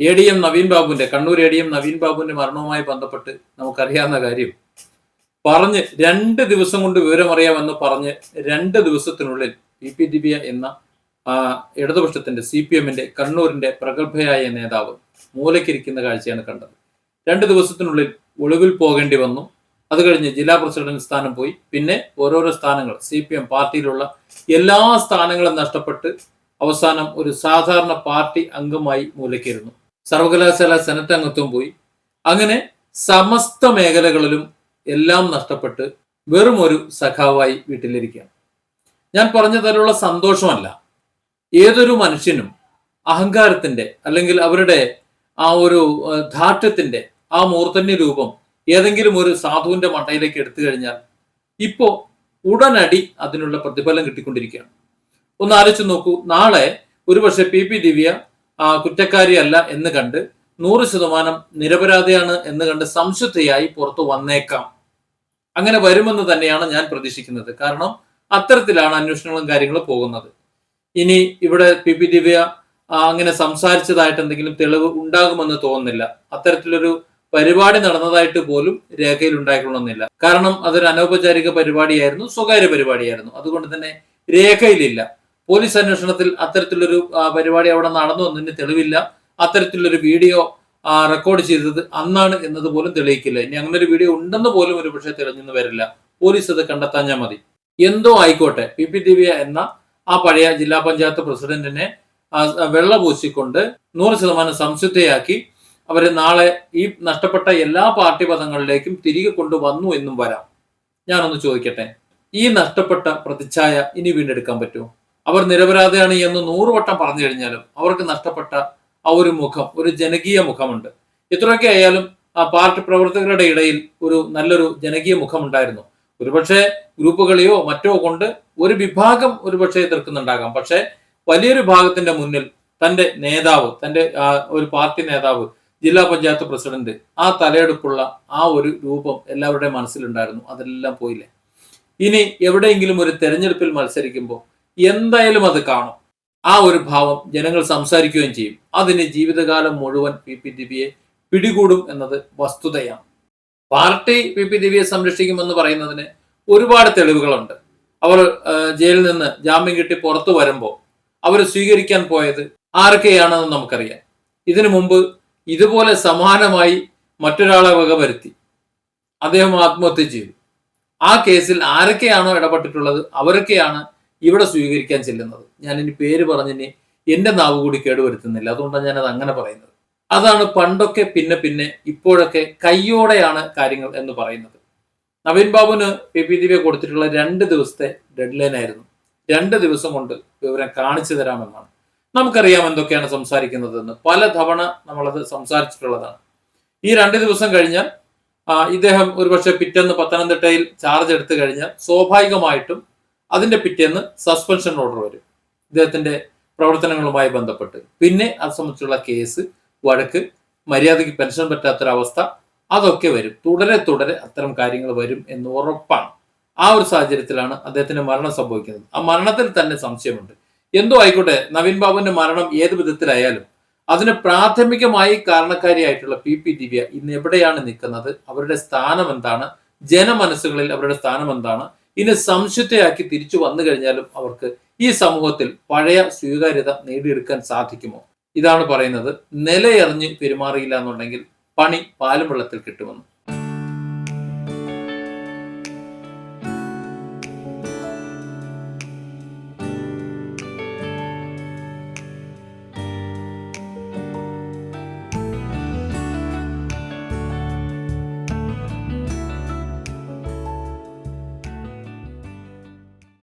A D M Naveen ബാബുവിന്റെ Kannur A D M Naveen ബാബുവിന്റെ മരണവുമായി ബന്ധപ്പെട്ട് നമുക്കറിയാവുന്ന കാര്യം പറഞ്ഞ് രണ്ട് ദിവസം കൊണ്ട് വിവരമറിയാമെന്ന് പറഞ്ഞ് രണ്ട് ദിവസത്തിനുള്ളിൽ പി പി ദിവ്യ എന്ന ഇടതുപക്ഷത്തിന്റെ സി പി എമ്മിന്റെ കണ്ണൂരിന്റെ പ്രഗത്ഭയായ നേതാവ് മൂലക്കിരിക്കുന്ന കാഴ്ചയാണ് കണ്ടത്. രണ്ട് ദിവസത്തിനുള്ളിൽ ഒളിവിൽ പോകേണ്ടി വന്നു. അത് കഴിഞ്ഞ് ജില്ലാ പ്രസിഡന്റ് സ്ഥാനം പോയി. പിന്നെ ഓരോരോ സ്ഥാനങ്ങൾ സി പി എം പാർട്ടിയിലുള്ള എല്ലാ സ്ഥാനങ്ങളും നഷ്ടപ്പെട്ട് അവസാനം ഒരു സാധാരണ പാർട്ടി അംഗമായി മൂലക്കിരുന്നു സർവകലാശാല സെനറ്റ് അംഗത്വം പോയി. അങ്ങനെ സമസ്ത മേഖലകളിലും എല്ലാം നഷ്ടപ്പെട്ട് വെറും ഒരു സഖാവായി വീട്ടിലിരിക്കുകയാണ്. ഞാൻ പറഞ്ഞ തരമുള്ള സന്തോഷമല്ല. ഏതൊരു മനുഷ്യനും അഹങ്കാരത്തിന്റെ അല്ലെങ്കിൽ അവരുടെ ആ ഒരു ധാർഢ്യത്തിന്റെ ആ മൂർധന്യ രൂപം ഏതെങ്കിലും ഒരു സാധുവിന്റെ മണ്ടയിലേക്ക് എടുത്തു കഴിഞ്ഞാൽ ഇപ്പോ ഉടനടി അതിനുള്ള പ്രതിഫലം കിട്ടിക്കൊണ്ടിരിക്കുകയാണ്. ഒന്ന് ആലോചിച്ച് നോക്കൂ. നാളെ ഒരുപക്ഷെ പി പി ദിവ്യ കുറ്റക്കാരിയല്ല എന്ന് കണ്ട് നൂറ് ശതമാനം നിരപരാധിയാണ് എന്ന് കണ്ട് സംശുദ്ധയായി പുറത്തു വന്നേക്കാം. അങ്ങനെ വരുമെന്ന് തന്നെയാണ് ഞാൻ പ്രതീക്ഷിക്കുന്നത്. കാരണം അത്തരത്തിലാണ് അന്വേഷണങ്ങളും കാര്യങ്ങളും പോകുന്നത്. ഇനി ഇവിടെ പി പി ദിവ്യ അങ്ങനെ സംസാരിച്ചതായിട്ട് എന്തെങ്കിലും തെളിവ് ഉണ്ടാകുമെന്ന് തോന്നുന്നില്ല. അത്തരത്തിലൊരു പരിപാടി നടന്നതായിട്ട് പോലും രേഖയിൽ ഉണ്ടായിക്കൊള്ളുന്നില്ല കാരണം അതൊരു അനൗപചാരിക പരിപാടിയായിരുന്നു സ്വകാര്യ പരിപാടിയായിരുന്നു. അതുകൊണ്ട് തന്നെ രേഖയിലില്ല. പോലീസ് അന്വേഷണത്തിൽ അത്തരത്തിലൊരു പരിപാടി അവിടെ നടന്നു എന്നതിന് തെളിവില്ല. അത്തരത്തിലൊരു വീഡിയോ റെക്കോർഡ് ചെയ്തത് അന്നാണ് എന്നത് പോലും തെളിയിക്കില്ല. ഇനി അങ്ങനെ ഒരു വീഡിയോ ഉണ്ടെന്ന് പോലും ഒരു പക്ഷേ തെളിഞ്ഞെന്ന് വരില്ല. പോലീസ് അത് കണ്ടെത്താഞ്ഞാൽ മതി. എന്തോ ആയിക്കോട്ടെ പി പി ദിവ്യ എന്ന ആ പഴയ ജില്ലാ പഞ്ചായത്ത് പ്രസിഡന്റിനെ വെള്ളപൂശിക്കൊണ്ട് വെള്ള പൂശിക്കൊണ്ട് നൂറ് ശതമാനം സംശുദ്ധയാക്കി അവരെ നാളെ ഈ നഷ്ടപ്പെട്ട എല്ലാ പാർട്ടി പദങ്ങളിലേക്കും തിരികെ കൊണ്ടുവന്നു എന്നും വരാം. ഞാനൊന്ന് ചോദിക്കട്ടെ ഈ നഷ്ടപ്പെട്ട പ്രതിച്ഛായ ഇനി വീണ്ടെടുക്കാൻ പറ്റുമോ? അവർ നിരപരാധിയാണ് എന്ന് നൂറുവട്ടം പറഞ്ഞു കഴിഞ്ഞാലും അവർക്ക് നഷ്ടപ്പെട്ട ആ ഒരു മുഖം ഒരു ജനകീയ മുഖമുണ്ട്. ഇത്രയൊക്കെ ആയാലും ആ പാർട്ടി പ്രവർത്തകരുടെ ഇടയിൽ ഒരു നല്ലൊരു ജനകീയ മുഖമുണ്ടായിരുന്നു. ഒരുപക്ഷെ ഗ്രൂപ്പുകളെയോ മറ്റോ കൊണ്ട് ഒരു വിഭാഗം ഒരുപക്ഷെ എതിർക്കുന്നുണ്ടാകാം. പക്ഷെ വലിയൊരു ഭാഗത്തിന്റെ മുന്നിൽ തന്റെ നേതാവ് തന്റെ ഒരു പാർട്ടി നേതാവ് ജില്ലാ പഞ്ചായത്ത് പ്രസിഡന്റ് ആ തലയെടുപ്പുള്ള ആ ഒരു രൂപം എല്ലാവരുടെയും മനസ്സിലുണ്ടായിരുന്നു. അതെല്ലാം പോയില്ലേ? ഇനി എവിടെയെങ്കിലും ഒരു തെരഞ്ഞെടുപ്പിൽ മത്സരിക്കുമ്പോൾ എന്തായാലും അത് കാണും. ആ ഒരു ഭാവം ജനങ്ങൾ സംസാരിക്കുകയും ചെയ്യും. അതിന് ജീവിതകാലം മുഴുവൻ പി പി ദിവ്യയെ പിടികൂടും എന്നത് വസ്തുതയാണ്. പാർട്ടി പി പി ദിവ്യയെ സംരക്ഷിക്കുമെന്ന് പറയുന്നതിന് ഒരുപാട് തെളിവുകളുണ്ട്. അവർ ജയിലിൽ നിന്ന് ജാമ്യം കിട്ടി പുറത്തു വരുമ്പോൾ അവർ സ്വീകരിക്കാൻ പോയത് ആരൊക്കെയാണെന്ന് നമുക്കറിയാം. ഇതിനു മുമ്പ് ഇതുപോലെ സമാനമായി മറ്റൊരാളെ വകവരുത്തി അദ്ദേഹം ആത്മഹത്യ ചെയ്തു. ആ കേസിൽ ആരൊക്കെയാണോ ഇടപെട്ടിട്ടുള്ളത് അവരൊക്കെയാണ് ഇവിടെ സ്വീകരിക്കാൻ ചെല്ലുന്നത്. ഞാൻ ഇനി പേര് പറഞ്ഞിനി എന്റെ നാവ് കൂടി കേടുവരുത്തുന്നില്ല. അതുകൊണ്ടാണ് ഞാനത് അങ്ങനെ പറയുന്നത്. അതാണ് പണ്ടൊക്കെ പിന്നെ പിന്നെ ഇപ്പോഴൊക്കെ കയ്യോടെയാണ് കാര്യങ്ങൾ എന്ന് പറയുന്നത്. നവീൻ ബാബുന് പി പി ദിവ്യ കൊടുത്തിട്ടുള്ള രണ്ട് ദിവസത്തെ ഡെഡ് ലൈൻ ആയിരുന്നു. രണ്ട് ദിവസം കൊണ്ട് വിവരം കാണിച്ചു തരാമെന്നാണ്. നമുക്കറിയാം എന്തൊക്കെയാണ് സംസാരിക്കുന്നതെന്ന്. പല തവണ നമ്മളത് സംസാരിച്ചിട്ടുള്ളതാണ്. ഈ രണ്ട് ദിവസം കഴിഞ്ഞാൽ ഇദ്ദേഹം ഒരുപക്ഷെ പിറ്റേന്ന് പത്തനംതിട്ടയിൽ ചാർജ് എടുത്തു കഴിഞ്ഞാൽ സ്വാഭാവികമായിട്ടും അതിന്റെ പിറ്റേന്ന് സസ്പെൻഷൻ ഓർഡർ വരും. ഇദ്ദേഹത്തിന്റെ പ്രവർത്തനങ്ങളുമായി ബന്ധപ്പെട്ട്. പിന്നെ അത് സംബന്ധിച്ചുള്ള കേസ് വഴക്ക് മര്യാദയ്ക്ക് പെൻഷൻ പറ്റാത്തൊരവസ്ഥ അതൊക്കെ വരും. തുടരെ തുടരെ അത്തരം കാര്യങ്ങൾ വരും എന്ന് ഉറപ്പാണ്. ആ ഒരു സാഹചര്യത്തിലാണ് അദ്ദേഹത്തിന് മരണം സംഭവിക്കുന്നത്. ആ മരണത്തിൽ തന്നെ സംശയമുണ്ട്. എന്തോ ആയിക്കോട്ടെ നവീൻ ബാബുവിന്റെ മരണം ഏത് വിധത്തിലായാലും അതിന് പ്രാഥമികമായി കാരണക്കാരിയായിട്ടുള്ള പി പി ദിവ്യ ഇന്ന് എവിടെയാണ് നിൽക്കുന്നത്? അവരുടെ സ്ഥാനം എന്താണ്? ജനമനസ്സുകളിൽ അവരുടെ സ്ഥാനം എന്താണ്? ഇനി സംശുദ്ധയാക്കി തിരിച്ചു വന്നു കഴിഞ്ഞാലും അവർക്ക് ഈ സമൂഹത്തിൽ പഴയ സ്വീകാര്യത നേടിയെടുക്കാൻ സാധിക്കുമോ? ഇതാണ് പറയുന്നത്. നിലയറിഞ്ഞ് പെരുമാറിയില്ല എന്നുണ്ടെങ്കിൽ പണി പാലും വെള്ളത്തിൽ കിട്ടുമെന്ന്.